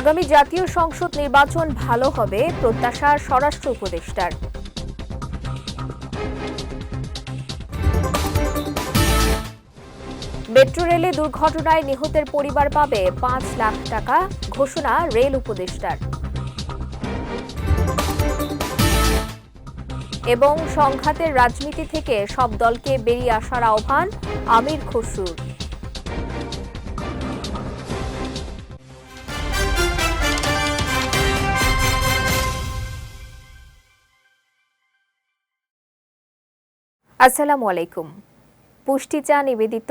আগামী জাতীয় সংসদ নির্বাচন ভালো হবে, প্রত্যাশা স্বরাষ্ট্র উপদেষ্টার। মেট্রো রেলে দুর্ঘটনায় নিহতের পরিবার পাবে পাঁচ লাখ টাকা, ঘোষণা রেল উপদেষ্টার। এবং সংঘাতের রাজনীতি থেকে সব দলকে বেরিয়ে আসার আহ্বান আমির খসরুর। আসসালামু আলাইকুম। পুষ্টি চা নিবেদিত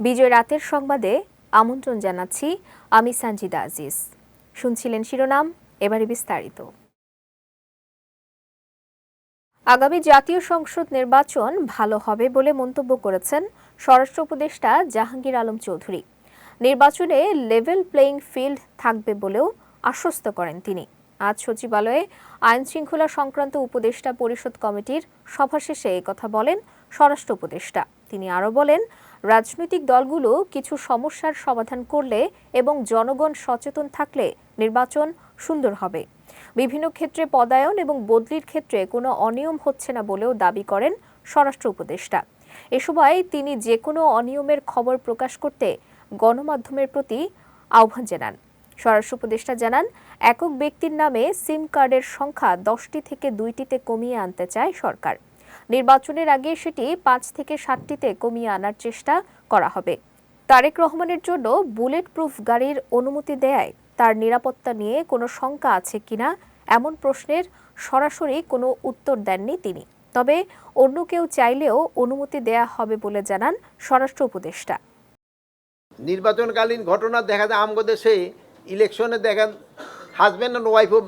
বিজয় রাতের সংবাদে আমন্ত্রণ জানাচ্ছি আমি সানজিদা আজিজ। শুনছিলেন শিরোনাম, এবারে বিস্তারিত। আগামী জাতীয় সংসদ নির্বাচন ভালো হবে বলে মন্তব্য করেছেন স্বরাষ্ট্র উপদেষ্টা জাহাঙ্গীর আলম চৌধুরী। নির্বাচনে লেভেল প্লেইং ফিল্ড থাকবে বলেও আশ্বস্ত করেন তিনি। আজ সচিবালয়ে আইন শৃঙ্খলা সংক্রান্ত উপদেষ্টা পরিষদ কমিটির সভা শেষে কথা বলেন স্বরাষ্ট্র উপদেষ্টা। তিনি আরও বলেন, রাজনৈতিক দলগুলো কিছু সমস্যার সমাধান করলে এবং জনগণ সচেতন থাকলে নির্বাচন সুন্দর হবে। বিভিন্ন ক্ষেত্রে পদায়ন এবং বদলির ক্ষেত্রে কোনো অনিয়ম হচ্ছে না বলেও দাবি করেন স্বরাষ্ট্র উপদেষ্টা। এ সময় তিনি যে কোনো অনিয়মের খবর প্রকাশ করতে গণমাধ্যমের প্রতি আহ্বান জানান। স্বরাষ্ট্র উপদেষ্টা জানান একক ব্যক্তির নামে সিম কার্ডের সংখ্যা দশটি থেকে দুইটিতে কমিয়ে আনতে চায় সরকার। নির্বাচনের আগে সেটি পাঁচ থেকে সাতটিতে কমিয়ে আনার চেষ্টা করা হবে। তারেক রহমানের জন্য বুলেট প্রুফ গাড়ির অনুমতি দেয়ায় তার নিরাপত্তা নিয়ে কোনো শঙ্কা আছে কিনা এমন প্রশ্নের সরাসরি কোনো উত্তর দেননি তিনি। তবে অন্য কেউ চাইলেও অনুমতি দেয়া হবে বলে জানান স্বরাষ্ট্র উপদেষ্টা। নির্বাচনকালীন ঘটনা দেখা যায়, আমগো দেশে ইলেকশনে দেখেন হাজব্যান্ড অ্যান্ড ওয়াইফও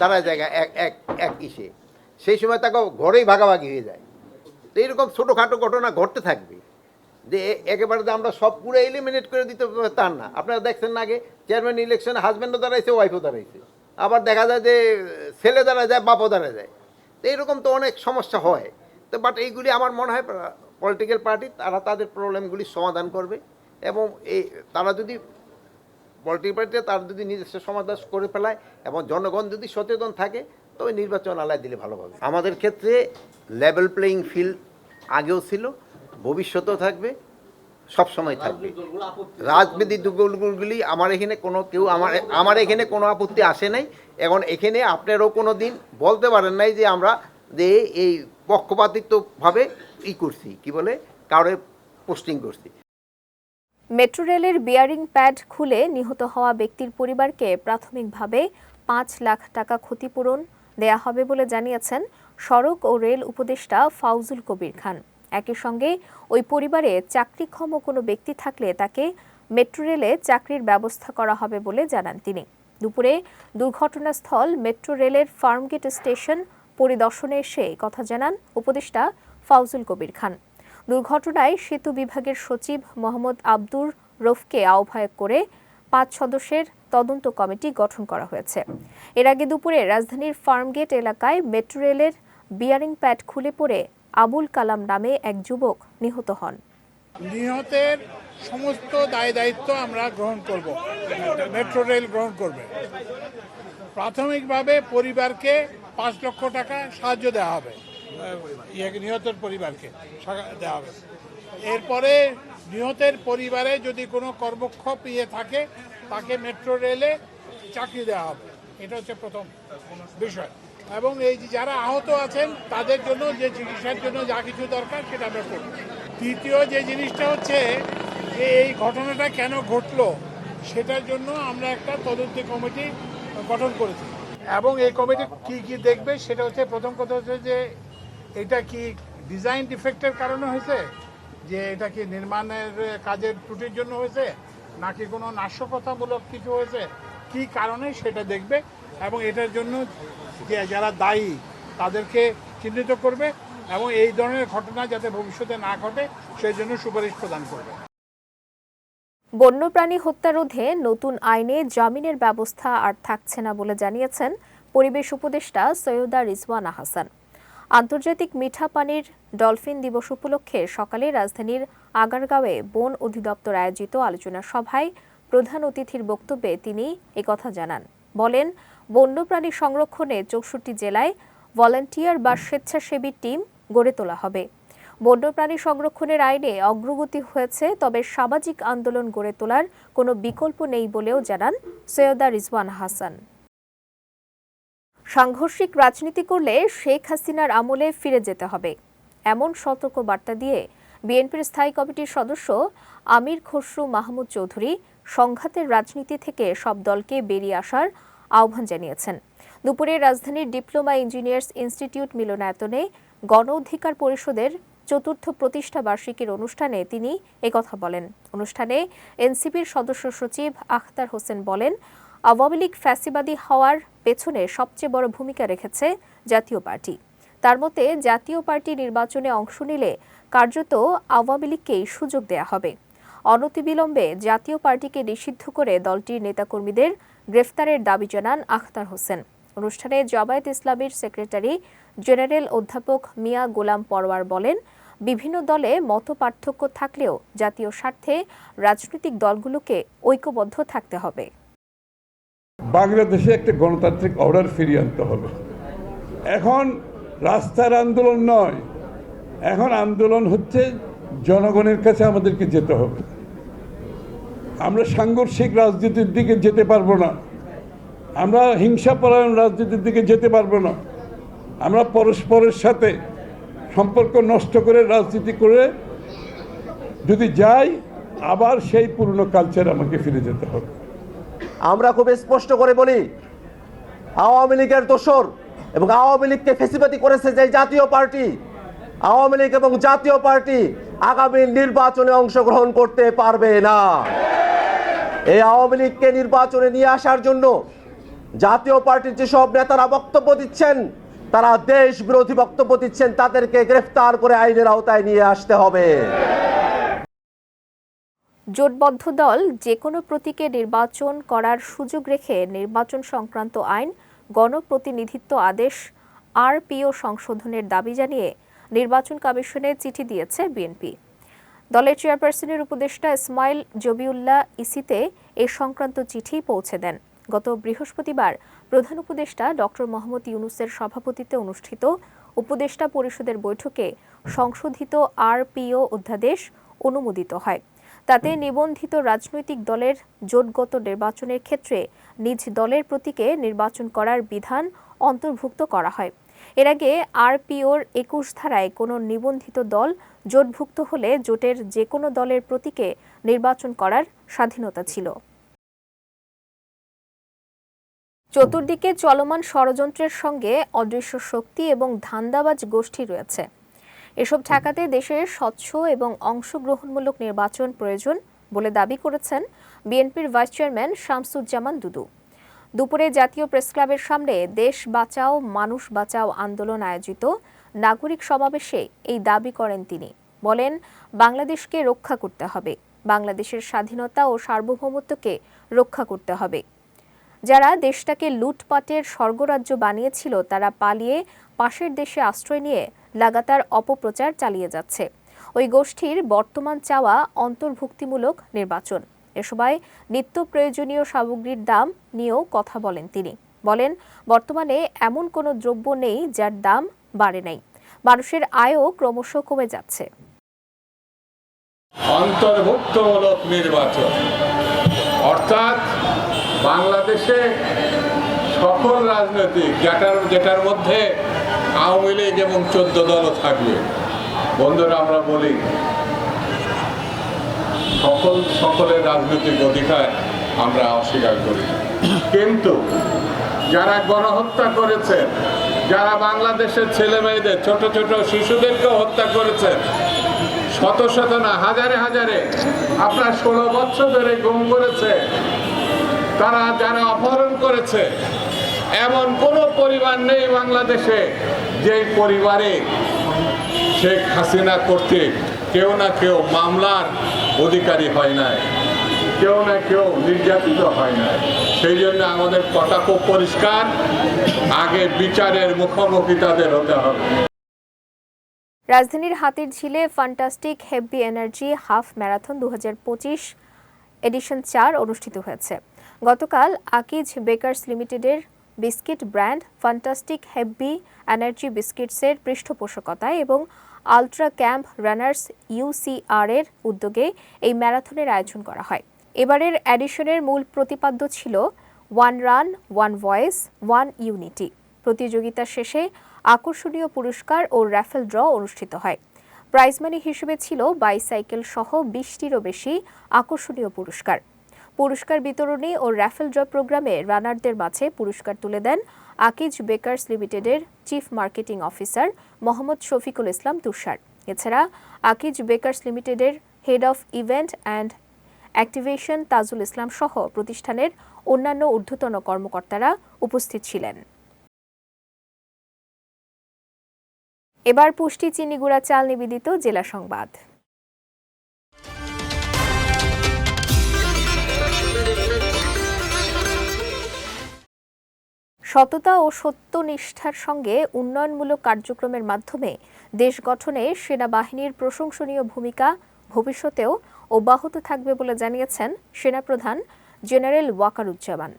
দাঁড়ায় জায়গা এক এক এক ইসে। সেই সময় তাকে ঘরেই ভাগাভাগি হয়ে যায়। তো এইরকম ছোটোখাটো ঘটনা ঘটতে থাকবে। যে একেবারে আমরা সব পুরো এলিমিনেট করে দিতে তার না। আপনারা দেখছেন না আগে চেয়ারম্যান ইলেকশনে হাজব্যান্ডও দাঁড়াইছে ওয়াইফও দাঁড়াইছে। আবার দেখা যায় যে, ছেলে দাঁড়া যায়, বাপও দাঁড়া যায়। তো এইরকম তো অনেক সমস্যা হয়। তো বাট এইগুলি আমার মনে হয় পলিটিক্যাল পার্টি তারা তাদের প্রবলেমগুলি সমাধান করবে। এবং এই, তারা যদি পলিটিক্যাল পার্টিতে তার যদি নিজস্ব সমাধান করে ফেলায় এবং জনগণ যদি সচেতন থাকে, তবে নির্বাচন আলায় দিলে ভালো হবে। আমাদের ক্ষেত্রে লেভেল প্লেয়িং ফিল্ড আগেও ছিল, ভবিষ্যতেও থাকবে সব সময় থাকবে। রাজনীতি দুর্গগুলি আমার এখানে কোনো কেউ আমার আমার এখানে কোনো আপত্তি আসে নাই। এখন এখানে আপনারও কোনো দিন বলতে পারেন নাই যে আমরা যে এই পক্ষপাতিত্বভাবে ই করছি, কি বলে কারও পোস্টিং করছি। মেট্রো রেলের বিয়ারিং প্যাড খুলে নিহত হওয়া ব্যক্তির পরিবারকে প্রাথমিকভাবে পাঁচ লাখ টাকা ক্ষতিপূরণ দেয়া হবে বলে জানিয়েছেন সড়ক ও রেল উপদেষ্টা ফাউজুল কবির খান। একই সঙ্গে ওই পরিবারে চাকরিক্ষম কোনো ব্যক্তি থাকলে তাকে মেট্রো রেলে চাকরির ব্যবস্থা করা হবে বলে জানান তিনি। দুপুরে দুর্ঘটনাস্থল মেট্রো রেলের ফার্মগেট স্টেশন পরিদর্শনে এসে কথা জানান উপদেষ্টা ফাউজুল কবির খান। দুর্ঘটনায় সেতু বিভাগের সচিব মোহাম্মদ আব্দুর রফকে আহ্বায়ক করে পাঁচ সদস্যের তদন্ত কমিটি গঠন করা হয়েছে। এর আগে দুপুরে রাজধানীর ফার্মগেট এলাকায় মেট্রো রেলের বিয়ারিং প্যাড খুলে পড়ে আবুল কালাম নামে এক যুবক নিহত হন। নিহতের সমস্ত দায় দায়িত্ব আমরা গ্রহণ করব। মেট্রো রেল গ্রহণ করবে। প্রাথমিকভাবে পরিবারকে পাঁচ লক্ষ টাকা সাহায্য দেওয়া হবে। নিহতের পরিবারকে দেওয়া হবে। এরপরে নিহতের পরিবারে যদি কোনো কর্মক্ষপ ইয়ে থাকে, তাকে মেট্রো রেলে চাকরি দেওয়া হবে। এটা হচ্ছে প্রথম বিষয়। এবং এই যে যারা আহত আছেন, তাদের জন্য যে চিকিৎসার জন্য যা কিছু দরকার, সেটা আমরা করব। তৃতীয় যে জিনিসটা হচ্ছে যে এই ঘটনাটা কেন ঘটলো, সেটার জন্য আমরা একটা তদন্তি কমিটি গঠন করেছি। এবং এই কমিটি কি কি দেখবে, সেটা হচ্ছে প্রথম কথা হচ্ছে যে এটা কি ডিজাইন ডিফেক্টের কারণে হয়েছে? যে এটা কি নির্মাণের কাজের ত্রুটির জন্য হয়েছে? নাকি কোনো নাশকতামূলক কিছু হয়েছে? কি কারণে সেটা দেখবে? এবং এটার জন্য যারা দায়ী, তাদেরকে চিহ্নিত করবে এবং এই ধরনের ঘটনা যাতে ভবিষ্যতে না ঘটে, সেই জন্য সুপারিশ প্রদান করবে। বন্যপ্রাণী হত্যা রোধে নতুন আইনে জামিনের ব্যবস্থা আর থাকছে না বলে জানিয়েছেন পরিবেশ উপদেষ্টা সৈয়দা রিজওয়ানা হাসান। আন্তর্জাতিক মিঠা পানির ডলফিন দিবস উপলক্ষে সকালে রাজধানীর আগারগাঁওয়ে বন অধিদপ্তর আয়োজিত আলোচনা সভায় প্রধান অতিথির বক্তব্যে তিনি একথা জানান। বলেন, বন্যপ্রাণী সংরক্ষণে চৌষট্টি জেলায় ভলান্টিয়ার বা স্বেচ্ছাসেবী টিম গড়ে তোলা হবে। বন্যপ্রাণী সংরক্ষণের আইনে অগ্রগতি হয়েছে, তবে সামাজিক আন্দোলন গড়ে তোলার কোনো বিকল্প নেই বলেও জানান সৈয়দা রিজওয়ান হাসান। সাংঘর্ষিক রাজনীতি করলে শেখ হাসিনার আমলে ফিরে যেতে হবে। এমন সতর্ক বার্তা দিয়ে বিএনপির স্থায়ী কমিটির সদস্য আমির খসরু মাহমুদ চৌধুরী সংঘাতের রাজনীতি থেকে সব দলকে বেরিয়ে আসার আহ্বান জানিয়েছেন। দুপুরে রাজধানীর ডিপ্লোমা ইঞ্জিনিয়ার্স ইনস্টিটিউট মিলনায়তনে গণ অধিকার পরিষদের চতুর্থ প্রতিষ্ঠা বার্ষিকীর অনুষ্ঠানে তিনি একথা বলেন। অনুষ্ঠানে এনসিপির সদস্য সচিব আখতার হোসেন বলেন, আওয়ামী লীগ ফ্যাসিবাদী হওয়ার পেছনে সবচেয়ে বড় ভূমিকা রেখেছে জাতীয় পার্টি। তার মতে, জাতীয় পার্টি নির্বাচনে অংশ নিলে কার্যত আওয়ামী লীগকেই সুযোগ দেয়া হবে। অনতিবিলম্বে জাতীয় পার্টিকে নিষিদ্ধ করে দলটির নেতাকর্মীদের গ্রেফতারের দাবি জানান আখতার হোসেন। অনুষ্ঠানে জামায়াত ইসলামীর সেক্রেটারি জেনারেল অধ্যাপক মিয়া গোলাম পরওয়ার বলেন, বিভিন্ন দলে মত পার্থক্য থাকলেও জাতীয় স্বার্থে রাজনৈতিক দলগুলোকে ঐক্যবদ্ধ থাকতে হবে। বাংলাদেশে একটা গণতান্ত্রিক অর্ডার ফিরিয়ে আনতে হবে। এখন রাস্তার আন্দোলন নয়, এখন আন্দোলন হচ্ছে জনগণের কাছে আমাদেরকে যেতে হবে। আমরা সাংঘর্ষিক রাজনীতির দিকে যেতে পারব না। আমরা হিংসাপরায়ণ রাজনীতির দিকে যেতে পারব না। আমরা পরস্পরের সাথে সম্পর্ক নষ্ট করে রাজনীতি করে যদি যাই, আবার সেই পুরনো কালচার আমাকে ফিরে যেতে হবে। আমরা খুব স্পষ্ট করে বলি, আওয়ামী লীগের দোসর এবং আওয়ামী লীগকে ফেসিবাদী করেছে যে জাতীয় পার্টি, আওয়ামী লীগ এবং জাতীয় পার্টি আগামী নির্বাচনে অংশগ্রহণ করতে পারবে না। এই আওয়ামী লীগকে নির্বাচনে নিয়ে আসার জন্য জাতীয় পার্টির যেসব নেতারা বক্তব্য দিচ্ছেন, তারা দেশ বিরোধী বক্তব্য দিচ্ছেন, তাদেরকে গ্রেফতার করে আইনের আওতায় নিয়ে আসতে হবে। জোটবদ্ধ দল যে কোনো প্রতীকে নির্বাচন করার সুযোগ রেখে নির্বাচন সংক্রান্ত আইন, গণপ্রতিনিধিত্ব আদেশ, আরপিও সংশোধনের দাবি জানিয়ে নির্বাচন কমিশনে চিঠি দিয়েছে বিএনপি। দলের চেয়ারপারসনের উপদেষ্টা ইসমাইল জবিউল্লাহ ইসিতে এ সংক্রান্ত চিঠি পৌঁছে দেন। গত বৃহস্পতিবার প্রধান উপদেষ্টা ডক্টর মোহাম্মদ ইউনুসের সভাপতিত্বে অনুষ্ঠিত উপদেষ্টা পরিষদের বৈঠকে সংশোধিত আরপিও অধ্যাদেশ অনুমোদিত হয়। তাতে নিবন্ধিত রাজনৈতিক দলের জোটগত নির্বাচনের ক্ষেত্রে নিজ দলের প্রতীকে নির্বাচন করার বিধান অন্তর্ভুক্ত করা হয়। এর আগে আরপিওর একুশ ধারায় কোনো নিবন্ধিত দল জোটভুক্ত হলে জোটের যে কোনো দলের প্রতীকে নির্বাচন করার স্বাধীনতা ছিল। চতুর্দিকে চলমান ষড়যন্ত্রের সঙ্গে অদৃশ্য শক্তি এবং ধান্দাবাজ গোষ্ঠী রয়েছে। এসব ঠেকাতে দেশের স্বচ্ছ এবং অংশগ্রহণমূলক নির্বাচন প্রয়োজন বলে দাবি করেছেন বিএনপির ভাইস চেয়ারম্যান শামসুজ্জামান দুদু। দুপুরে জাতীয় প্রেসক্লাবের সামনে দেশ বাঁচাও, মানুষ বাঁচাও আন্দোলন আয়োজিত নাগরিক সমাবেশে এই দাবি করেন তিনি। বলেন, বাংলাদেশকে রক্ষা করতে হবে, বাংলাদেশের স্বাধীনতা ও সার্বভৌমত্বকে রক্ষা করতে হবে। যারা দেশটাকে লুটপাটের স্বর্গরাজ্য বানিয়েছিল, তারা পালিয়ে পাশের দেশে আশ্রয় নিয়ে লাগাতার অপপ্রচার চালিয়ে যাচ্ছে। ওই গোষ্ঠীর বর্তমান চাওয়া অন্তর্ভুক্তিমূলক নির্বাচন। এ নিত্য প্রয়োজনীয় সামগ্রীর দাম নিয়েও কথা বলেন তিনি। বলেন, বর্তমানে এমন কোনো দ্রব্য নেই যার দাম বাড়ে নাই। মানুষের আয়ও ক্রমশ কমে যাচ্ছে। অন্তর্ভুক্তমূলক নির্বাচন। অর্থাৎ বাংলাদেশে সকল রাজনৈতিক যেটার যেটার মধ্যে আওয়ামী লীগ এবং চোদ্দ দলও থাকবে। বন্ধুরা, আমরা বলি, সকল, সকলের রাজনৈতিক অধিকার আমরা অস্বীকার করি। কিন্তু যারা গণহত্যা করেছেন যারা বাংলাদেশের ছেলে মেয়েদের ছোট ছোট শিশুদেরকে হত্যা করেছেন শত শত না, হাজারে হাজারে, আপনার ষোলো বছর ধরে গুম করেছে, তারা যারা অপহরণ করেছে, এমন কোনো পরিবার নেই বাংলাদেশে যে পরিবারে শেখ হাসিনা কর্তৃক কেউ না কেউ মামলার অধিকারী হয় নাই, কেউ না কেউ নির্যাতিত হয় নাই। সেই জন্য আমাদের খুব পরিষ্কার, আগে বিচারের মুখোমুখি তাদের হতে হবে। রাজধানীর হাতির ঝিলে fantastic heavy energy half marathon দু হাজার পঁচিশ এডিশন চার অনুষ্ঠিত হয়েছে। গতকাল আকিজ বেকার্স লিমিটেডের biscuit brand fantastic heavy energy বিস্কিটসের পৃষ্ঠপোষকতায় এবং আলট্রা ক্যাম্প রানার্স ইউসিআর এর উদ্যোগে এই ম্যারাথনের আয়োজন করা হয়। এবারের এডিশনের মূল প্রতিপাদ্য ছিল one run, one voice, one unity. প্রতিযোগিতা শেষে আকর্ষণীয় পুরস্কার ও র্যাফেল ড্র অনুষ্ঠিত হয়। প্রাইজ মানি হিসেবে ছিল বাইসাইকেল সহ বিশটিরও বেশি আকর্ষণীয় পুরস্কার। পুরস্কার বিতরণী ও র্যাফেল ড্র প্রোগ্রামে রানারদের মাঝে পুরস্কার তুলে দেন আকিজ বেকার্স লিমিটেডের chief marketing officer Mohammad Shafiqul Islam Tushar. এছাড়া আকিজ বেকার্স লিমিটেডের head of event and activation Tajul Islam সহ প্রতিষ্ঠানের অন্যান্য ঊর্ধ্বতন কর্মকর্তারা উপস্থিত ছিলেন। এবার পুষ্টি চিনিগুড়া চাল নিবেদিত জেলা সংবাদ। সততা ও সত্যনিষ্ঠার সঙ্গে উন্নয়নমূলক কার্যক্রমের মাধ্যমে দেশ গঠনে সেনাবাহিনীর প্রশংসনীয় ভূমিকা ভবিষ্যতেও অব্যাহত থাকবে বলে জানিয়েছেন সেনাপ্রধান জেনারেল ওয়াকারুজ্জামান।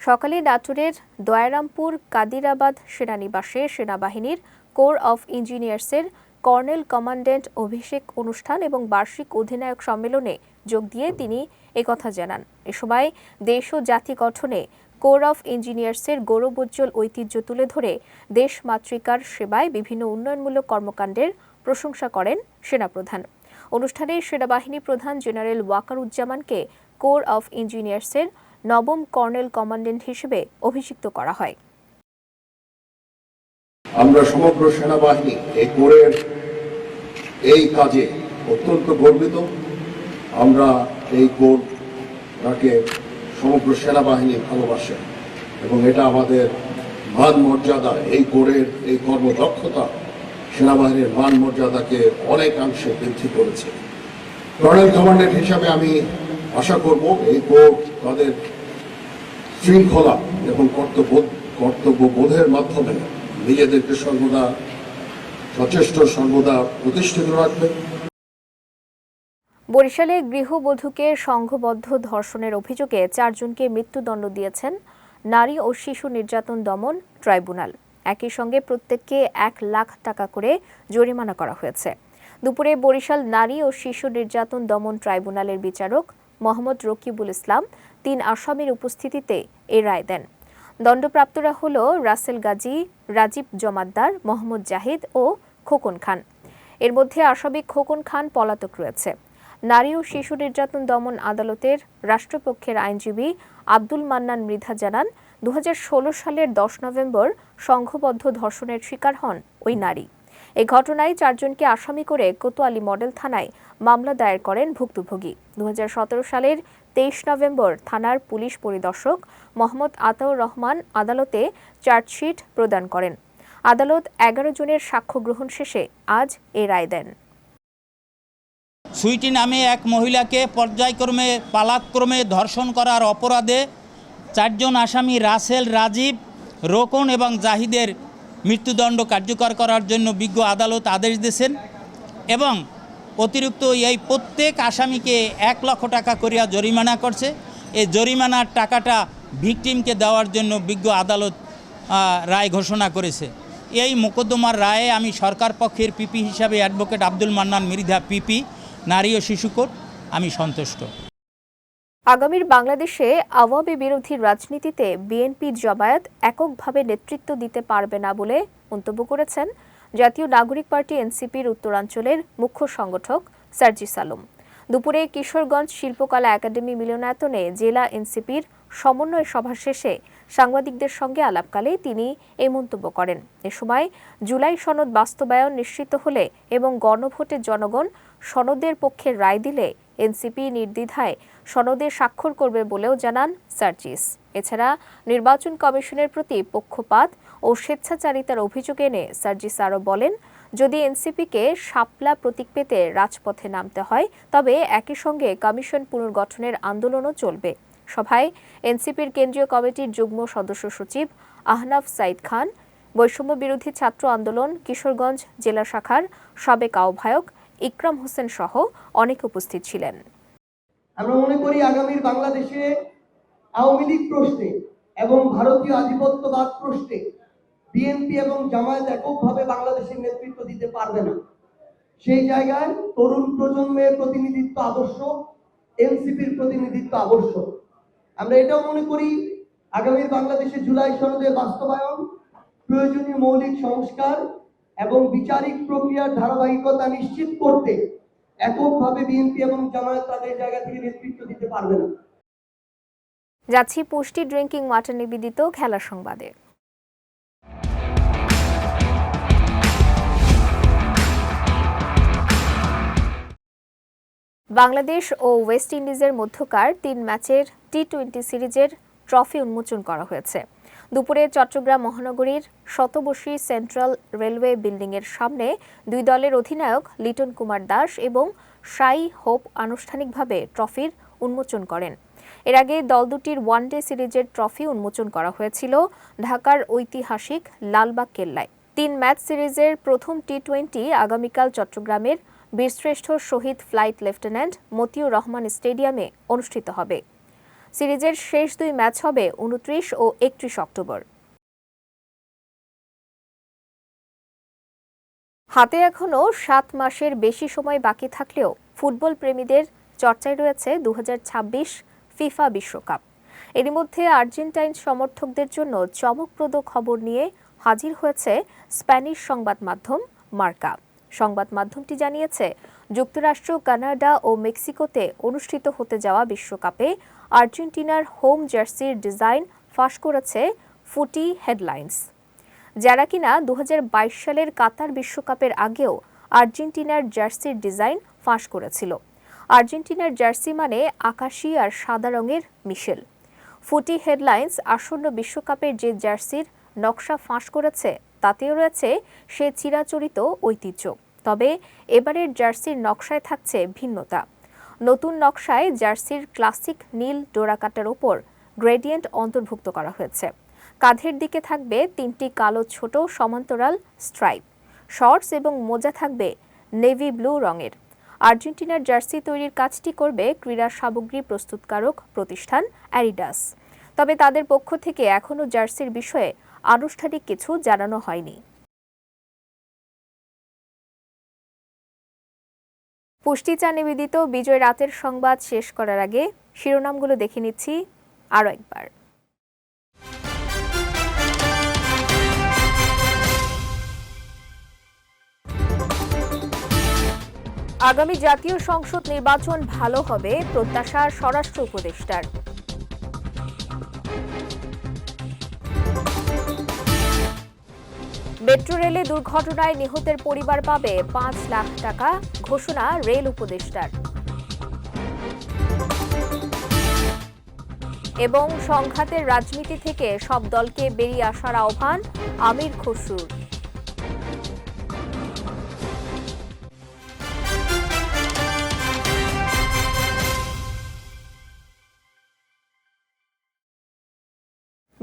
সকালে নাটোরের দয়ারামপুর কাদিরাবাদ সেনানিবাসে সেনাবাহিনীর কোর অফ ইঞ্জিনিয়ার্সের কর্নেল কমান্ড্যান্ট অভিষেক অনুষ্ঠান এবং বার্ষিক অধিনায়ক সম্মেলনে যোগ দিয়ে তিনি একথা জানান। এ সময় দেশ ও জাতি গঠনে কোর অফ ইঞ্জিনিয়ার্সের গৌরবোজ্জ্বল ঐতিহ্য তুলে ধরে দেশ মাতৃকার সেবায় বিভিন্ন উন্নয়নমূলক কর্মকাণ্ডের প্রশংসা করেন সেনাপ্রধান। অনুষ্ঠানে সেনাবাহিনী প্রধান জেনারেল ওয়াকারুজ্জামানকে কোর অফ ইঞ্জিনিয়ার্সের নবম কর্নেল কমান্ড্যান্ট হিসেবে অভিষিক্ত করা হয়। আমরা সমগ্র সেনাবাহিনী এই কোরের এই কাজে অত্যন্ত গর্বিত। আমরা এই কোরটাকে সমগ্র সেনাবাহিনী ভালোবাসে এবং এটা আমাদের মান মর্যাদা, এই কোরের এই কর্মদক্ষতা সেনাবাহিনীর মান মর্যাদাকে অনেকাংশে বৃদ্ধি করেছে। কর্নেল কমান্ডেন্ট হিসাবে আমি আশা করব এই কোর তাদের শৃঙ্খলা এবং কর্তব্য কর্তব্য বোধের মাধ্যমে নিজেদেরকে সর্বদা সচেষ্ট, সর্বদা প্রতিষ্ঠিত রাখবে। বরিশালে গৃহবধূকে সংঘবদ্ধ ধর্ষণের অভিযোগে চারজনকে মৃত্যুদণ্ড দিয়েছেন নারী ও শিশু নির্যাতন দমন ট্রাইব্যুনাল। একই সঙ্গে প্রত্যেককে এক লাখ টাকা করে জরিমানা করা হয়েছে। দুপুরে বরিশাল নারী ও শিশু নির্যাতন দমন ট্রাইব্যুনালের বিচারক মোহাম্মদ রকিবুল ইসলাম তিন আসামির উপস্থিতিতে এ রায় দেন। দণ্ডপ্রাপ্তরা হল রাসেল গাজী, রাজীব জমাদ্দার, মোহাম্মদ জাহিদ ও খোকন খান। এর মধ্যে আসামি খোকন খান পলাতক রয়েছে। নারী ও শিশু নির্যাতন দমন আদালতের রাষ্ট্রপক্ষের আইনজীবী আব্দুল মান্নান মৃধা জানান দু হাজার ষোলো সালের দশ নভেম্বর সংঘবদ্ধ ধর্ষণের শিকার হন ওই নারী। এই ঘটনায় চারজনকে আসামি করে কোতোয়ালি মডেল থানায় মামলা দায়ের করেন ভুক্তভোগী। দু হাজার সতেরো সালের তেইশ নভেম্বর থানার পুলিশ পরিদর্শক মোহাম্মদ আতাউর রহমান আদালতে চার্জশিট প্রদান করেন। আদালত এগারো জনের সাক্ষ্য গ্রহণ শেষে আজ এ রায় দেন। সুইটি নামে এক মহিলাকে পর্যায়ক্রমে, পালাক্রমে ধর্ষণ করার অপরাধে চারজন আসামি রাসেল রাজীব, রোকন এবং জাহিদের মৃত্যুদণ্ড কার্যকর করার জন্য বিজ্ঞ আদালত আদেশ দিয়েছেন এবং অতিরিক্ত এই প্রত্যেক আসামিকে এক লক্ষ টাকা করিয়া জরিমানা করছে। এই জরিমানার টাকাটা ভিকটিমকে দেওয়ার জন্য বিজ্ঞ আদালত রায় ঘোষণা করেছে। এই মোকদ্দমার রায়ে আমি সরকার পক্ষের পিপি হিসাবে অ্যাডভোকেট আব্দুল মান্নান মৃধা পিপি নারী ও শিশু কোর্ট আমি সন্তুষ্ট। আগামীর বাংলাদেশে আওয়ামী বিরোধী রাজনীতিতে বিএনপি জমায়েত এককভাবে নেতৃত্ব দিতে পারবে না বলে মন্তব্য করেছেন জাতীয় নাগরিক পার্টি এনসিপির উত্তরাঞ্চলের মুখ্য সংগঠক সার্জিস আলম দুপুরে কিশোরগঞ্জ শিল্পকলা একাডেমি মিলনায়তনে জেলা এনসিপির সমন্বয় সভা শেষে সাংবাদিকদের সঙ্গে আলাপকালে তিনি এই মন্তব্য করেন। এ সময় জুলাই সনদ বাস্তবায়ন নিশ্চিত হলে এবং গণভোটে জনগণ সনদের পক্ষে রায় দিলে এনসিপি নির্দ্বিধায় সনদে স্বাক্ষর করবে বলেও জানান সার্জিস। এছাড়া নির্বাচন কমিশনের প্রতি পক্ষপাত ও স্বেচ্ছাচারিতার অভিযোগ এনে সার্জিস আরও বলেন, যদি এনসিপিকে শাপলা প্রতীক পেতে রাজপথে নামতে হয়, তবে একই সঙ্গে কমিশন পুনর্গঠনের আন্দোলনও চলবে। সভায় এনসিপির কেন্দ্রীয় কমিটির যুগ্ম সদস্য সচিব আহনাফ সাইদ খান, বৈষম্য বিরোধী ছাত্র আন্দোলন, কিশোরগঞ্জ জেলা শাখার সাবেক আহ্বায়ক ইকরাম হোসেন সহ অনেক উপস্থিত ছিলেন। আমরা মনে করি আগামীর বাংলাদেশে আওয়ামী লীগ প্রশ্নে এবং ভারতীয় আধিপত্যবাদ প্রশ্নে বিএনপি এবং জামায়াত এককভাবে বাংলাদেশের নেতৃত্ব দিতে পারবে না। সেই জায়গায় তরুণ প্রজন্মের প্রতিনিধিত্ব আবশ্যক, এনসিপির প্রতিনিধিত্ব আবশ্যক। আমরা এটাও মনে করি আগামীর বাংলাদেশে জুলাই সনদের বাস্তবায়ন, প্রয়োজনীয় মৌলিক সংস্কার এবং বিচারিক প্রক্রিয়ার ধারাবাহিকতা নিশ্চিত করতে এককভাবে বিএনপি এবং জামায়াত তাদের জায়গা থেকে নেতৃত্ব দিতে পারবে না। যাচ্ছি পুষ্টি ড্রিঙ্কিং ওয়াটার নিবেদিত খেলার সংবাদে। বাংলাদেশ ও ওয়েস্ট ইন্ডিজের মধ্যকার তিন ম্যাচের টি টোয়েন্টি সিরিজের ট্রফি উন্মোচন করা হয়েছে। দুপুরে চট্টগ্রাম মহানগরীর শতবর্ষী সেন্ট্রাল রেলওয়ে বিল্ডিংয়ের সামনে দুই দলের অধিনায়ক লিটন কুমার দাস এবং সাই হোপ আনুষ্ঠানিকভাবে ট্রফির উন্মোচন করেন। এর আগে দল দুটির ওয়ানডে সিরিজের ট্রফি উন্মোচন করা হয়েছিল ঢাকার ঐতিহাসিক লালবাগ কেল্লায়। তিন ম্যাচ সিরিজের প্রথম টি টোয়েন্টি আগামীকাল চট্টগ্রামের বীরশ্রেষ্ঠ শহীদ ফ্লাইট লেফটেন্যান্ট মতিউর রহমান স্টেডিয়ামে অনুষ্ঠিত হবে। সিরিজের শেষ দুই ম্যাচ হবে উনত্রিশ ও একত্রিশ অক্টোবর। হাতে এখনও সাত মাসের বেশি সময় বাকি থাকলেও ফুটবল প্রেমীদের চর্চায় রয়েছে দু হাজার ছাব্বিশ ফিফা বিশ্বকাপ। এরই মধ্যে আর্জেন্টাইন সমর্থকদের জন্য চমকপ্রদ খবর নিয়ে হাজির হয়েছে স্প্যানিশ সংবাদ মাধ্যম মার্কা। সংবাদ মাধ্যমটি জানিয়েছে যুক্তরাষ্ট্র, কানাডা ও মেক্সিকোতে অনুষ্ঠিত হতে যাওয়া বিশ্বকাপে আর্জেন্টিনার হোম জার্সির ডিজাইন ফাঁস করেছে ফুটি হেডলাইন্স। যারা কিনা দু হাজার বাইশ সালের কাতার বিশ্বকাপের আগেও আর্জেন্টিনার জার্সির ডিজাইন ফাঁস করেছিল। আর্জেন্টিনার জার্সি মানে আকাশি আর সাদা রঙের মিশেল। ফুটি হেডলাইন্স আসন্ন বিশ্বকাপের যে জার্সির নকশা ফাঁস করেছে, তাতেও রয়েছে সে চিরাচরিত ঐতিহ্য। তবে এবারের জার্সির নকশায় থাকছে ভিন্নতা। নতুন নকশায় জার্সির ক্লাসিক নীল ডোরাকাটার ওপর গ্রেডিয়েন্ট অন্তর্ভুক্ত করা হয়েছে। কাঁধের দিকে থাকবে তিনটি কালো ছোট সমান্তরাল স্ট্রাইপ। শর্টস এবং মোজা থাকবে নেভি ব্লু রঙের। আর্জেন্টিনার জার্সি তৈরির কাজটি করবে ক্রীড়া সামগ্রী প্রস্তুতকারক প্রতিষ্ঠান অ্যারিডাস তবে তাদের পক্ষ থেকে এখনও জার্সির বিষয়ে আনুষ্ঠানিক কিছু জানানো হয়নি। পুষ্টি চা নিবেদিত বিজয় রাতের সংবাদ শেষ করার আগে শিরোনামগুলো দেখে নিচ্ছি আরও একবার। আগামী জাতীয় সংসদ নির্বাচন ভালো হবে প্রত্যাশা স্বরাষ্ট্র উপদেষ্টার। মেট্রো রেলে দুর্ঘটনায় নিহতের পরিবার পাবে পাঁচ লাখ টাকা ঘোষণা রেল উপদেষ্টার। এবং সংঘাতের রাজনীতি থেকে সব দলকে বেরিয়ে আসার আহ্বান আমির খসরুর।